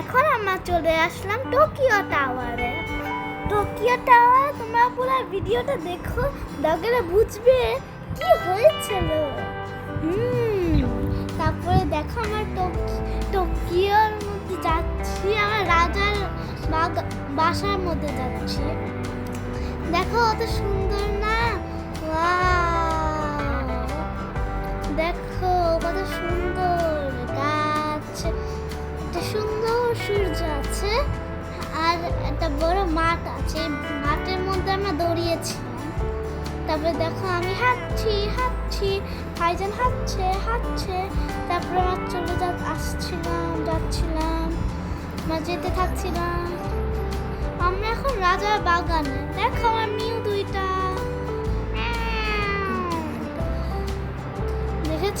এখন আমার চলে আসলাম টোকিও টাওয়ারে টোকিও টাওয়ার তোমরা পুরো ভিডিওটা দেখো, দেখলে বুঝবে কি হয়েছিল। তারপরে দেখো আমার টোকি টোকিওর মধ্যে যাচ্ছি, আমার রাজার বাসার মধ্যে যাচ্ছি। দেখো অত সুন্দর না? Wow! দেখো কত সুন্দর গাছ, একটা সুন্দর সূর্য আছে আর একটা বড় মাঠ আছে, মাঠের মধ্যে আমরা দৌড়িয়েছিলাম তারপরে দেখো আমি হাঁটছি হাঁটছি, ভাইজান হাঁটছে হাঁটছে। তারপরে আমার চলে যা, আসছিলাম, যাচ্ছিলাম, আমরা যেতে থাকছিলাম। আমরা এখন রাজার বাগানে। দেখো আমার মিউ দুইটা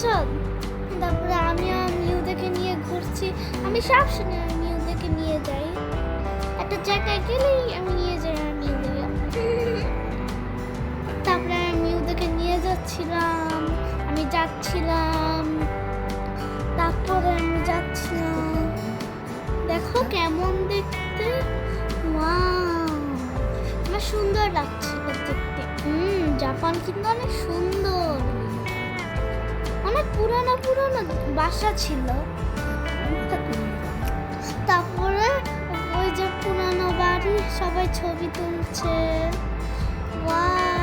দেখেছ তারপরে আমি আমার মিউদেরকে নিয়ে ঘুরছি। আমি সব সময় আমার মিউদেরকে নিয়ে যাই। একটা জায়গায় গেলেই আমি নিয়ে যাই আমার মিউদেরকে তারপরে আমি মিউদেরকে নিয়ে যাচ্ছিলাম। আমি যাচ্ছিলাম। তারপরে আমি যাচ্ছিলাম। দেখো কেমন দেখতে। আমার সুন্দর লাগছিল দেখতে। হুম, জাপান কিন্তু অনেক সুন্দর। অনেক পুরানো পুরানো বাসা ছিল। তারপরে ওই যে পুরানো বাড়ি সবাই ছবি তুলছে। ওয়াও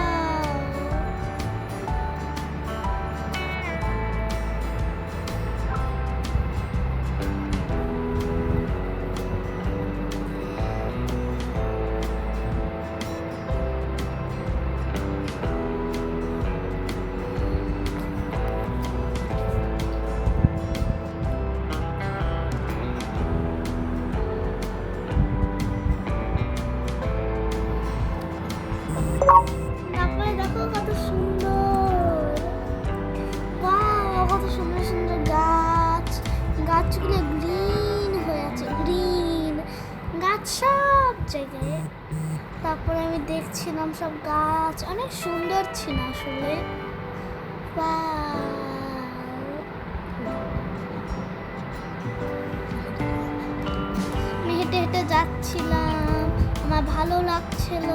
আমি হেঁটে হেঁটে যাচ্ছিলাম, আমার ভালো লাগছিল।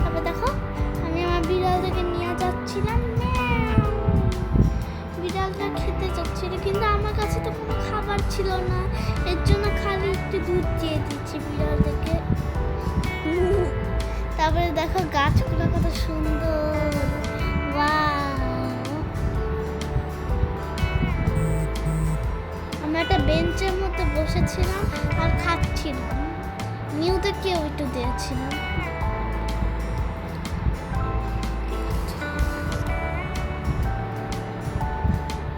তারপর দেখো, আমি আমার বিড়ালটাকে নিয়ে যাচ্ছিলাম। বিড়ালটা খেতে যাচ্ছিল কিন্তু আমার কাছে তো কোনো খাবার ছিল না। এর জন্য খালি একটু দুধ দিয়ে দিচ্ছি বিড়ালটাকে। তারপরে দেখো গাছগুলো কত সুন্দর। Wow! একটা বেঞ্চের মধ্যে বসেছিলাম আর খাচ্ছিলাম। মিউদেরকেও একটু দিয়েছিলাম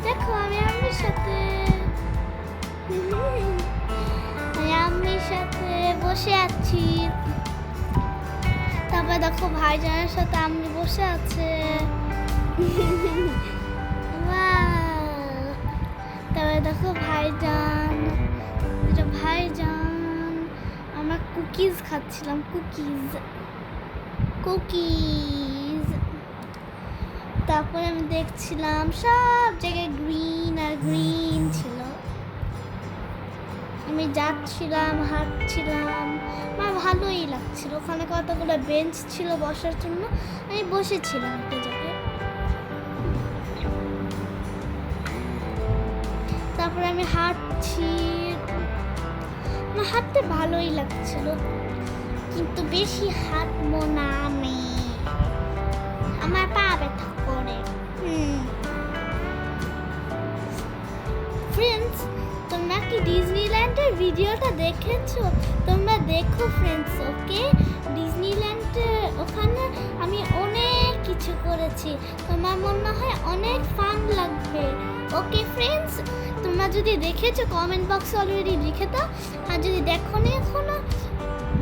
দেখো, আমি আম্মির সাথে আমি আম্মির সাথে বসে আছি। তারপরে দেখো, ভাইজানের সাথে আমি বসে আছে। দেখো ভাইজান এটা ভাইজান, আমরা কুকিজ খাচ্ছিলাম, কুকিজ কুকিজ। তারপরে আমি দেখছিলাম সব জায়গায় গ্রিন আর গ্রিন ছিল। আমি যাচ্ছিলাম, হাঁটছিলাম, আমার ভালোই লাগছিল। ওখানে কতগুলো বেঞ্চ ছিল বসার জন্য, আমি বসেছিলাম একটা তারপরে আমি হাঁটছি। আমার হাঁটতে ভালোই লাগছিল কিন্তু বেশি হাঁটবো না আমি। আমার পা ব্যথা করে। ফ্রেন্ডস তোমরা কি ডিজনিল্যান্ডের ভিডিওটা দেখেছ? তোমরা দেখো ফ্রেন্ডস ওকে ডিজনিল্যান্ডে ওখানে আমি অনেক কিছু করেছি। তোমার মনে হয় অনেক ফান লাগবে। ওকে ফ্রেন্ডস তোমরা যদি দেখেছ কমেন্ট বক্সে অলরেডি লিখে দাও। আর যদি দেখো না এখনও,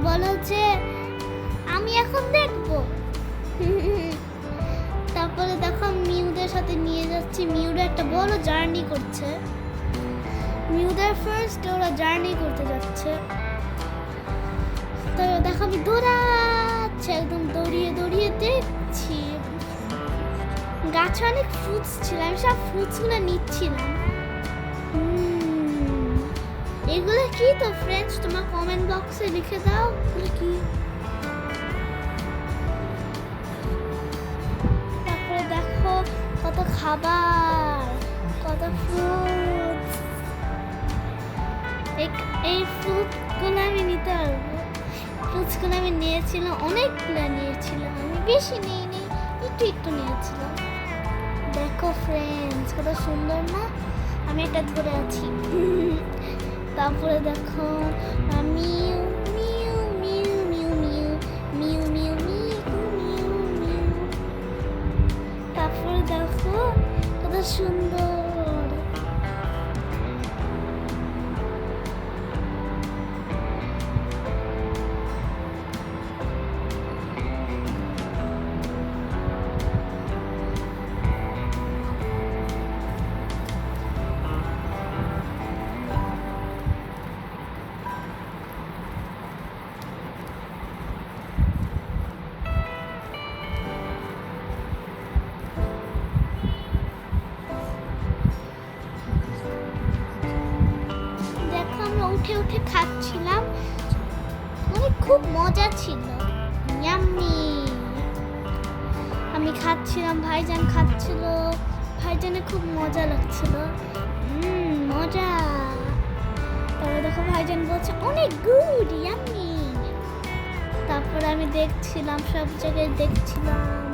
বলো যে, আমি এখন দেখব। তারপরে দেখো, মিউদের সাথে নিয়ে যাচ্ছি। মিউরা একটা বড় জার্নি করছে। মিউদের ফার্স্ট ওরা জার্নি করতে যাচ্ছে। তো দেখো, আমি দৌড়াচ্ছে, একদম দৌড়িয়ে দৌড়িয়ে দেখছি। গাছে অনেক ফ্রুটস ছিল, আমি সব ফ্রুটসগুলো নিচ্ছিলাম। কি তো ফ্রেন্ডস তোমার কমেন্ট বক্সে লিখে দাও কি তারপরে দেখো কত খাবার, কত ফ্রুটস এই ফ্রুটগুলো আমি নিতে পারব। ফ্রুটসগুলো আমি নিয়েছিলাম অনেকগুলো নিয়েছিলাম আমি বেশি নিইনি, একটু একটু নিয়েছিলাম। দেখো ফ্রেন্ডস কত সুন্দর না? আমি এটা ধরে আছি। তারপরে দেখো মিউ মিউ মিউ মিউ মিউ মিউ মিউ মিউ মিউ মিউ। তারপরে দেখো, কত সুন্দর। খাচ্ছিলাম মানে খুব মজা ছিল। ইয়াম্মি। আমি খাচ্ছিলাম, ভাইজান খাচ্ছিল। ভাইজানে খুব মজা লাগছিল। মজা। তারপরে দেখো ভাইজান বলছে, অনেক গুড ইয়াম্মি। তারপরে আমি দেখছিলাম, সব জায়গায় দেখছিলাম।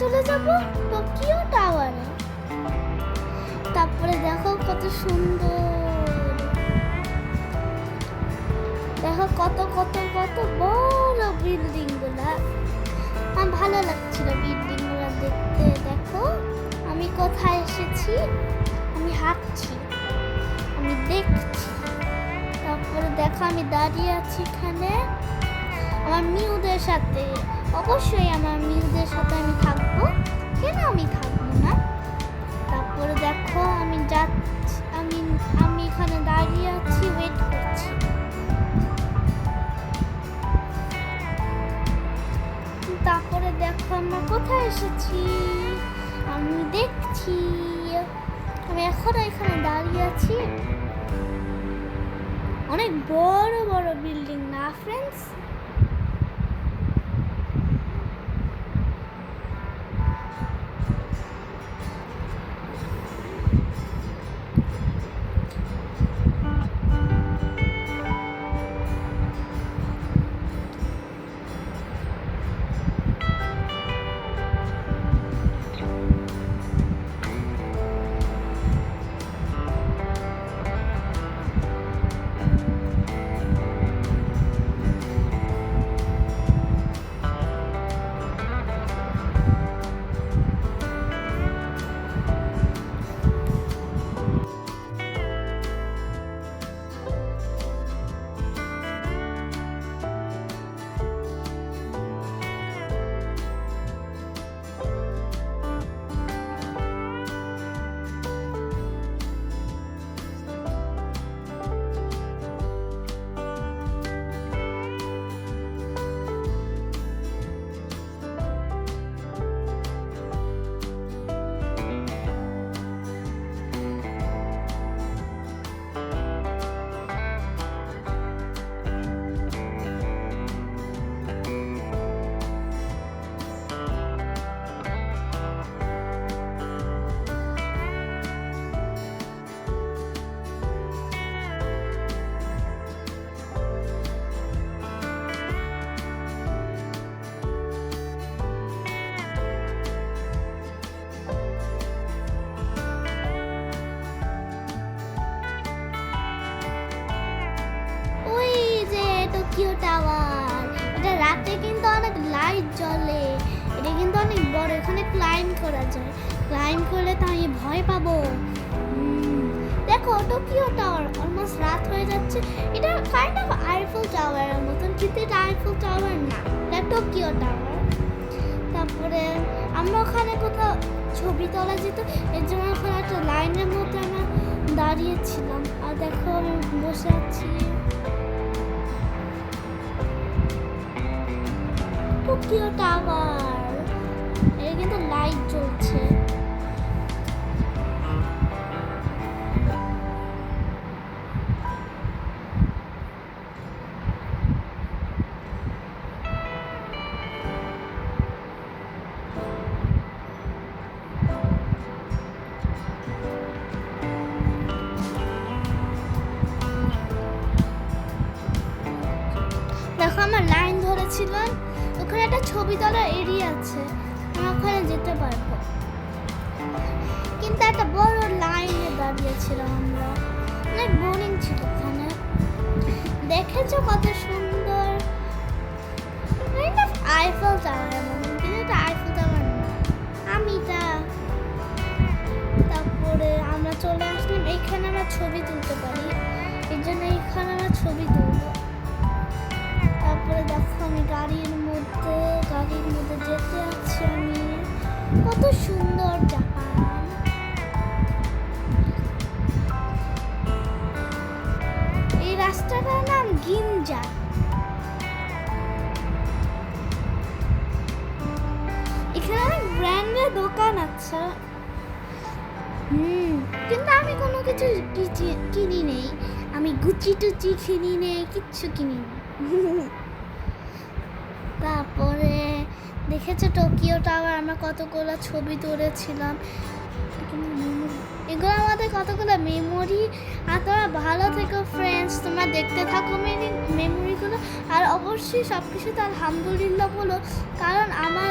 চলে যাব টোকিও টাওয়ারে তারপরে দেখো কত সুন্দর। দেখো কত কত কত বড় বিল্ডিংগুলা। আমার ভালো লাগছিল বিল্ডিংগুলা দেখতে। দেখো, আমি কোথায় এসেছি? আমি হাঁটছি, আমি দেখছি। তারপরে দেখো, আমি দাঁড়িয়ে আছি এখানে। আমার মিউদের সাথে। অবশ্যই আমার মিউদের সাথে আমি থাকব। কেন আমি থাকব না? তারপরে দেখো, আমি যাচ্ছি, আমি আমি এখানে দাঁড়িয়ে আছি ওয়েট করছি। তারপরে দেখো, আমরা কোথায় এসেছি? আমি দেখছি, আমি এখনও এখানে দাঁড়িয়ে আছি। অনেক বড় বড় বিল্ডিং না ফ্রেন্ডস টোকিও টাওয়ার এটা রাতে কিন্তু অনেক লাইট জ্বলে। এটা কিন্তু অনেক বড়। এখানে ক্লাইম করা যায়। ক্লাইম করলে তো আমি ভয় পাবো। দেখো টোকিও টাওয়ার অলমোস্ট রাত হয়ে যাচ্ছে। এটা কাইন্ড অফ আইফেল টাওয়ারের মতন, কিন্তু এটা আইফেল টাওয়ার না। এটা টোকিও টাওয়ার তারপরে আমরা ওখানে কোথাও ছবি তোলা যেত। এর জন্য ওখানে একটা লাইনের মধ্যে আমরা দাঁড়িয়েছিলাম আর দেখো, আমি বসে আছি। টোকিও টাওয়ার এটা কিন্তু লাইট জ্বলছে। দেখো আমার লাইন ধরেছিলাম ওখানে একটা ছবি তোলার এরিয়া আছে আমি ওখানে যেতে পারব। কিন্তু একটা বড় লাইনে দাঁড়িয়েছিলাম আমরা। অনেক বোরিং ছিল ওখানে। দেখেছ কত সুন্দর? আইফেল টাওয়ার মতন, কিন্তু এটা আইফেল টাওয়ার না। আমি এটা তারপরে আমরা চলে আসলাম এইখানে আমরা ছবি তুলতে পারি। এই জন্য এইখানে আমরা ছবি তুলবো। তারপরে দেখো আমি গাড়ির মধ্যে গাড়ির মধ্যে যেতে আছি আমি। কত সুন্দর জাপান। এই রাস্তাটার নাম গিনজা। এখানে ব্র্যান্ডের দোকান আছে। হুম, কিন্তু আমি কোনো কিছু কিনি নেই। আমি গুচি টুচি কিনি নেই, কিচ্ছু কিনি নেই। তারপরে দেখেছে টোকিও টাওয়ার আমরা কতগুলো ছবি তুলেছিলাম? এগুলো আমাদের কতগুলো মেমোরি আর তোমরা ভালো থেকো ফ্রেন্ডস তোমরা দেখতে থাকো মেমোরিগুলো আর অবশ্যই সব কিছু তো আলহামদুলিল্লাহ বলো, কারণ আমার